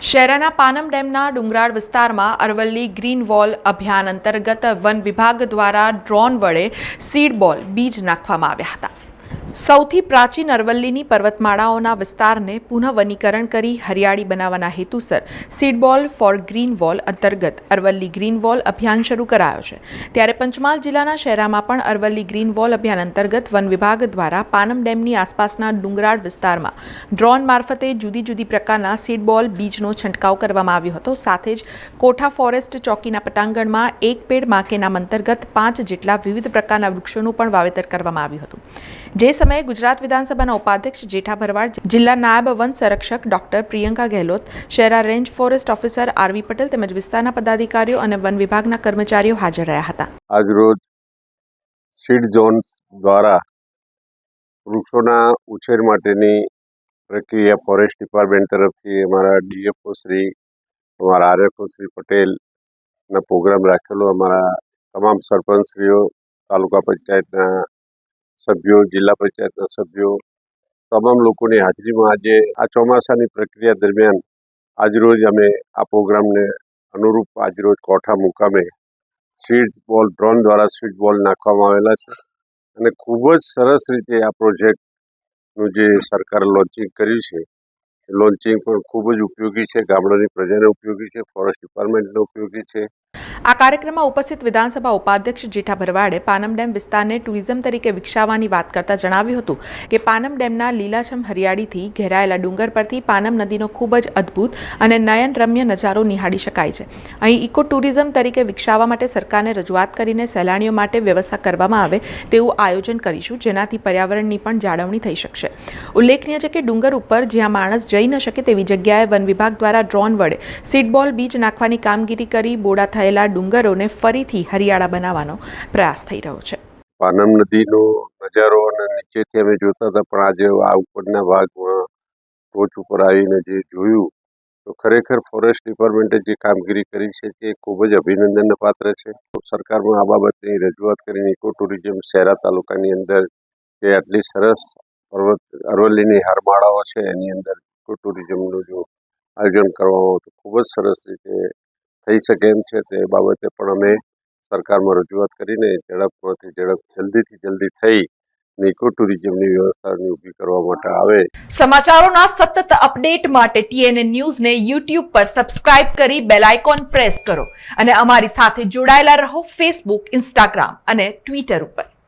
શહેરાના પાનમ ડેમના ડુંગરાળ વિસ્તારમાં અરવલ્લી ગ્રીન વોલ અભિયાન અંતર્ગત વન વિભાગ દ્વારા ડ્રોન વડે સીડ બોલ બીજ નાખવામાં આવ્યા હતા. સૌથી પ્રાચીન અરવલ્લીની પર્વતમાળાઓના વિસ્તારને પુનઃવનીકરણ કરી હરિયાળી બનાવવાના હેતુસર સીડબોલ ફોર ગ્રીન વોલ અંતર્ગત અરવલ્લી ગ્રીન વોલ અભિયાન શરૂ કરાયો છે. ત્યારે પંચમહાલ જિલ્લાના શહેરામાં પણ અરવલ્લી ગ્રીન વોલ અભિયાન અંતર્ગત વન વિભાગ દ્વારા પાનમ ડેમની આસપાસના ડુંગરાળ વિસ્તારમાં ડ્રોન મારફતે જુદી જુદી પ્રકારના સીડબોલ બીજનો છંટકાવ કરવામાં આવ્યો હતો. સાથે જ કોઠા ફોરેસ્ટ ચોકીના પટાંગણમાં એક પેડમાં નામ અંતર્ગત પાંચ જેટલા વિવિધ પ્રકારના વૃક્ષોનું પણ વાવેતર કરવામાં આવ્યું હતું. જે સમયે ગુજરાત વિધાનસભાના ઉપાધ્યક્ષ જેઠા ભરવાડ, જિલ્લા નાયબ વન સંરક્ષક doctor Priyanka Gehlot, Shehera range forest officer RV Patel તેમજ વિસ્તારના પદાધિકારીઓ અને વન વિભાગના કર્મચારીઓ હાજર રહ્યા હતા. આજરોજ સીડ ઝોન્સ દ્વારા વૃક્ષોના ઉછેર માટેની પ્રક્રિયા ફોરેસ્ટ ડિપાર્ટમેન્ટ તરફથી અમારા ડીએફઓ શ્રી, અમારા આરએફઓ શ્રી પટેલના પ્રોગ્રામ રાખેલો, અમારા તમામ સરપંચશ્રીઓ, તાલુકા પંચાયતના સભ્યો, જિલ્લા પંચાયતના સભ્યો, તમામ લોકોની હાજરીમાં આજે આ ચોમાસાની પ્રક્રિયા દરમિયાન આજરોજ અમે આ પ્રોગ્રામને અનુરૂપ આજરોજ કોઠા મુકામે સ્વીટ બોલ ડ્રોન દ્વારા સ્વીટ બોલ નાખવામાં આવેલા છે અને ખૂબ જ સરસ રીતે આ પ્રોજેક્ટનું જે સરકારે લોન્ચિંગ કર્યું છે લોન્ચિંગ પણ ખૂબ જ ઉપયોગી છે, ગામડાની પ્રજાને ઉપયોગી છે, ફોરેસ્ટ ડિપાર્ટમેન્ટને ઉપયોગી છે. આ કાર્યક્રમમાં ઉપસ્થિત વિધાનસભા ઉપાધ્યક્ષ જેઠા ભરવાડે પાનમ ડેમ વિસ્તારને ટુરિઝમ તરીકે વિકસાવવાની વાત કરતા જણાવ્યું હતું કે પાનમ ડેમના લીલાછમ હરિયાળીથી ઘેરાયેલા ડુંગર પરથી પાનમ નદીનો ખૂબ જ અદ્ભુત અને નયનરમ્ય નજારો નિહાળી શકાય છે. અહીં ઇકો ટુરિઝમ તરીકે વિકસાવવા માટે સરકારને રજૂઆત કરીને સહેલાણીઓ માટે વ્યવસ્થા કરવામાં આવે તેવું આયોજન કરીશું, જેનાથી પર્યાવરણની પણ જાળવણી થઈ શકશે. ઉલ્લેખનીય છે કે ડુંગર ઉપર જ્યાં માણસ જઈ ન શકે તેવી જગ્યાએ વન વિભાગ દ્વારા ડ્રોન વડે સીડબોલ બીજ નાખવાની કામગીરી કરી બોડા થયેલા ડુંગરોને ફરીથી હરિયાળા બનાવવાનો પ્રયાસ થઈ રહ્યો છે. પાનમ નદીનો નજારો અને નીચેથી અમે જોતા હતા, પણ આજે આ ઉપરના ભાગમાં ટોચ ઉપર આવીને જે જોયું, તો ખરેખર ફોરેસ્ટ ડિપાર્ટમેન્ટે જે કામગીરી કરી છે તે ખૂબ જ અભિનંદનને પાત્ર છે. સરકારમાં આ બાબતની રજૂઆત કરીને ઇકો ટુરિઝમ શહેરા તાલુકાની અંદર જે આટલી સરસ પર્વત, અરવલ્લીની હારમાળાઓ છે, એની અંદર ઇકો ટુરિઝમનું જો આયોજન કરવામાં તો ખૂબ જ સરસ રીતે થઈ શકે એમ છે તે બાબતે પણ અમે સરકારમાં રજૂઆત કરીને ઝડપમાંથી ઝડપ જલ્દીથી જલ્દી થઈ ઇકો ટુરિઝમની વ્યવસ્થાની ઊભી કરવા માટે આવે. સમાચારોના સતત અપડેટ માટે ટીએનએ ન્યૂઝને યુટ્યુબ પર સબસ્ક્રાઇબ કરી બેલ પ્રેસ કરો અને અમારી સાથે જોડાયેલા રહો ફેસબુક, ઇન્સ્ટાગ્રામ અને ટ્વિટર ઉપર.